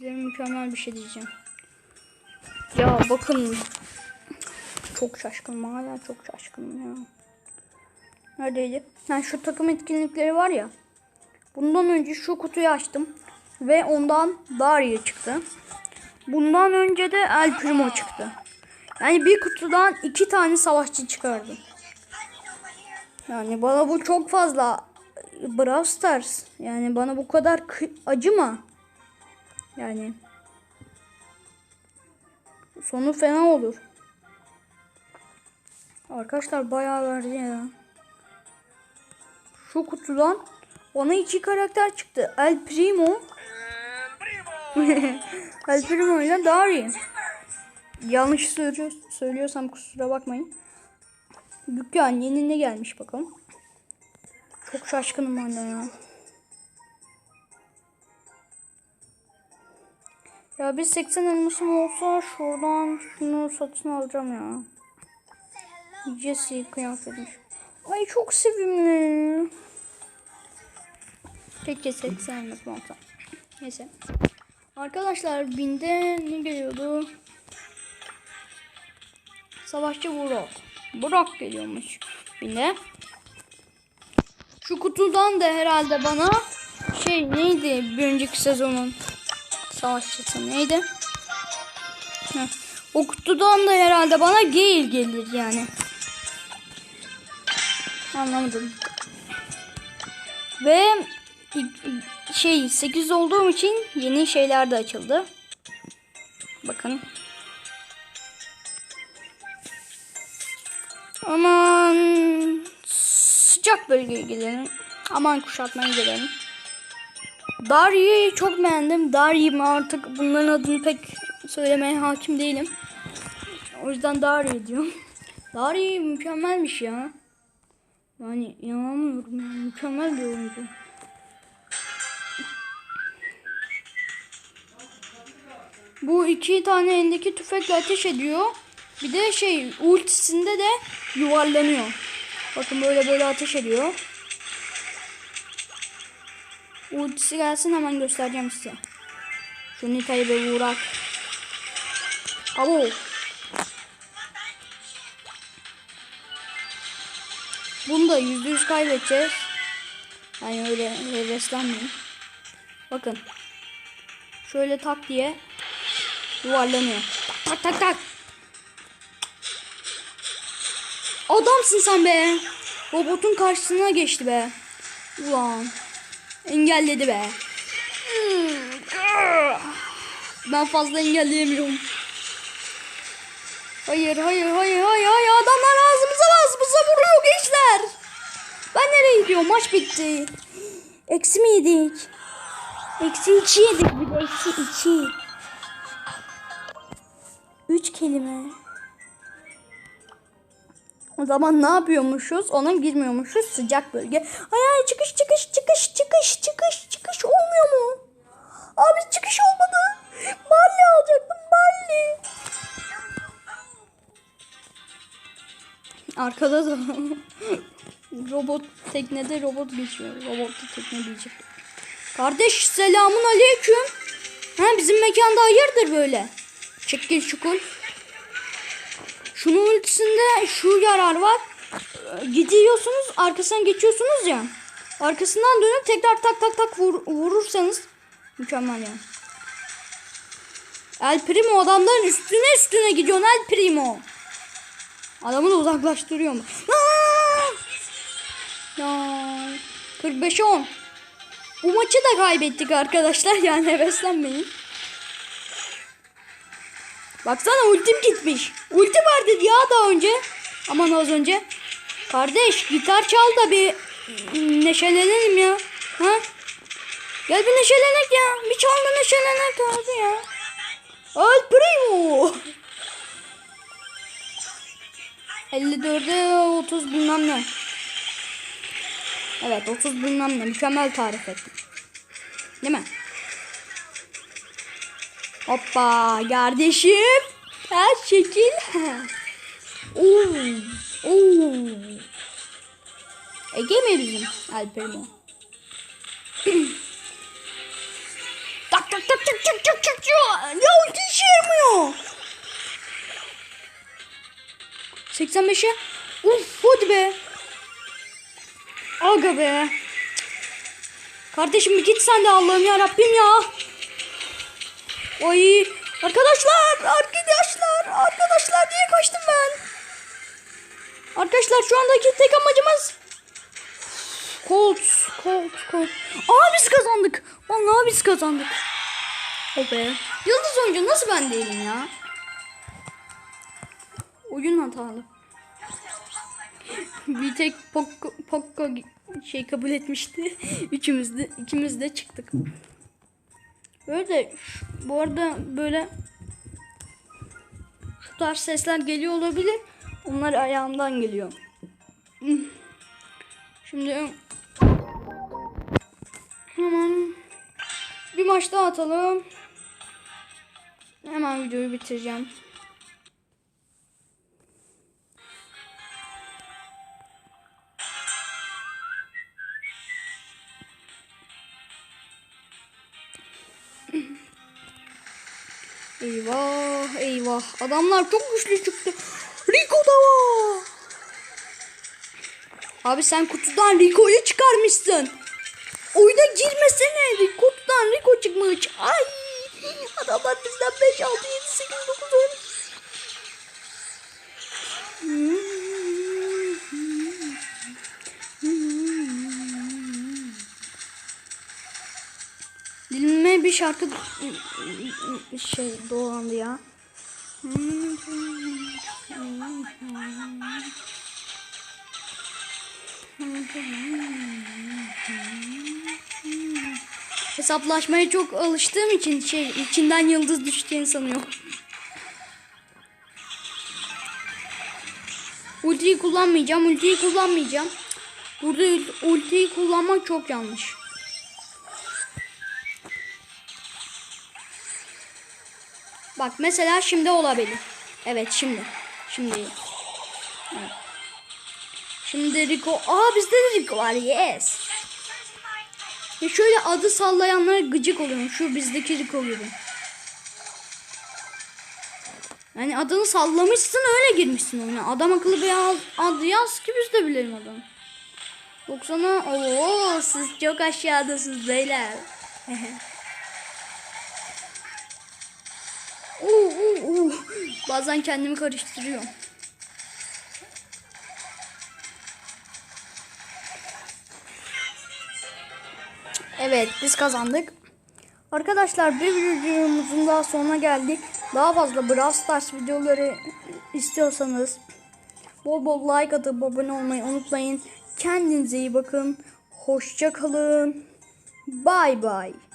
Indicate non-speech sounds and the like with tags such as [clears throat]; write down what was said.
Sizlere mükemmel bir şey diyeceğim. Ya bakın. Çok şaşkınım hala çok şaşkınım ya. Neredeydi? Ha, şu takım etkinlikleri var ya. Bundan önce şu kutuyu açtım. Ve ondan Daria çıktı. Bundan önce de El Primo çıktı. Yani bir kutudan iki tane savaşçı çıkardı. Yani bana bu çok fazla Brawl Stars. Yani bana bu kadar acıma. Yani sonu fena olur. Arkadaşlar bayağı verdi ya. Şu kutudan ona iki karakter çıktı. El Primo. El Primo [laughs] ile Dari. Yanlış söylüyor, söylüyorsam kusura bakmayın. Dükkan yeni ne gelmiş bakalım. Çok şaşkınım hala ya. Ya bir 80 elmasım olsa şuradan şunu satın alacağım ya. Jesse kıyafetmiş. Ay çok sevimli. Keşke 80 elmasım olsa. Neyse. Arkadaşlar binde ne geliyordu? Savaşçı Burak. Burak geliyormuş binde. Şu kutudan da herhalde bana şey neydi bir önceki sezonun savaşçısı neydi? O kutudan da herhalde bana Gale gelir yani. Anlamadım. Ve şey 8 olduğum için yeni şeyler de açıldı. Bakın. Aman sıcak bölgeye gidelim. Aman kuşatmaya gidelim. Daria'yı çok beğendim. Daria'yı artık bunların adını pek söylemeye hakim değilim. O yüzden Daria diyorum. [laughs] Daria mükemmelmiş ya. Yani inanamıyorum. Mükemmel bir oyuncu. Bu iki tane elindeki tüfekle ateş ediyor. Bir de şey ultisinde de yuvarlanıyor. Bakın böyle böyle ateş ediyor. Ultisi gelsin hemen göstereceğim size. Şu Nita'yı bir vurak. Abo. Bunu da yüzde yüz kaybedeceğiz. Yani öyle heveslenmeyin. Bakın. Şöyle tak diye yuvarlanıyor. Tak tak tak tak. Adamsın sen be. Robotun karşısına geçti be. Ulan. Engelledi be. Ben fazla engelleyemiyorum. Hayır hayır hayır hayır hayır adamlar ağzımıza ağzımıza vuruyor gençler. Ben nereye gidiyorum maç bitti. Eksi mi yedik? Eksi iki yedik bir de eksi iki. Üç kelime. O zaman ne yapıyormuşuz? Ona girmiyormuşuz sıcak bölge. Ay çıkış çıkış çıkış çıkış çıkış çıkış olmuyor mu? Abi çıkış olmadı. Balli alacaktım balli. Arkada da [laughs] robot teknede robot geçiyor. Robotlu tekne diyecek. Kardeş selamun aleyküm. Ha bizim mekanda hayırdır böyle? Çekil çukul. Şunun ultisinde şu yarar var. Gidiyorsunuz arkasından geçiyorsunuz ya. Arkasından dönüp tekrar tak tak tak vur- vurursanız mükemmel yani. El Primo adamların üstüne üstüne gidiyor El Primo. Adamı da uzaklaştırıyor mu? Ya 45'e 10. Bu maçı da kaybettik arkadaşlar yani heveslenmeyin. Baksana ultim gitmiş. Ulti vardı ya daha önce. Aman az önce. Kardeş gitar çal da bir neşelenelim ya. Ha? Gel bir neşelenek ya. Bir çal da neşelenek abi ya. El Primo. 54'e 30 bilmem ne. Evet 30 bilmem ne. Mükemmel tarif ettim. Değil mi? Hoppa kardeşim. Her şekil. [laughs] Oo. Oo. Ege mi bizim Alper mi? tak tak tak tak tak tak tak tak. Ya ulti işe yaramıyor. 85'e. Uf hadi be. Aga be. Kardeşim bir git sen de Allah'ım ya Rabbim ya. Ay arkadaşlar arkadaşlar arkadaşlar diye kaçtım ben. Arkadaşlar şu andaki tek amacımız Colt, Colt, Colt. Aa biz kazandık. Vallahi biz kazandık. O be. Yıldız oyuncu nasıl ben değilim ya? Oyun hatalı. Bir tek Poco, Poco şey kabul etmişti. [laughs] Üçümüz de ikimiz de çıktık. Böyle bu arada böyle şu tarz sesler geliyor olabilir. Onlar ayağımdan geliyor. Şimdi hemen bir maç daha atalım. Hemen videoyu bitireceğim. [clears throat] Eyvah eyvah. Adamlar çok güçlü çıktı. Rico da var. Abi sen kutudan Rico'yu çıkarmışsın. Oyuna girmesene. Kutudan Rico çıkmış. Ay. Adamlar bizden 5, 6, 7, 8, 9, 10. Dilime bir şarkı şey dolandı ya. Hesaplaşmaya çok alıştığım için şey içinden yıldız düşeceğini sanıyorum. Ultiyi kullanmayacağım, ultiyi kullanmayacağım. Burada ultiyi kullanmak çok yanlış. Bak mesela şimdi olabilir. Evet şimdi. Şimdi. Evet. Şimdi Rico. Aa bizde de Rico var. Yes. Ya şöyle adı sallayanlara gıcık oluyorum. Şu bizdeki Rico gibi. Yani adını sallamışsın öyle girmişsin oyuna. Adam akıllı bir adı yaz ki biz de bilelim adamı. 90'a ooo siz çok aşağıdasınız beyler. [laughs] Oo, oo, oo. Bazen kendimi karıştırıyorum. Evet biz kazandık. Arkadaşlar bir videomuzun daha sonuna geldik. Daha fazla Brawl Stars videoları istiyorsanız bol bol like atıp abone olmayı unutmayın. Kendinize iyi bakın. Hoşça kalın. Bye bye.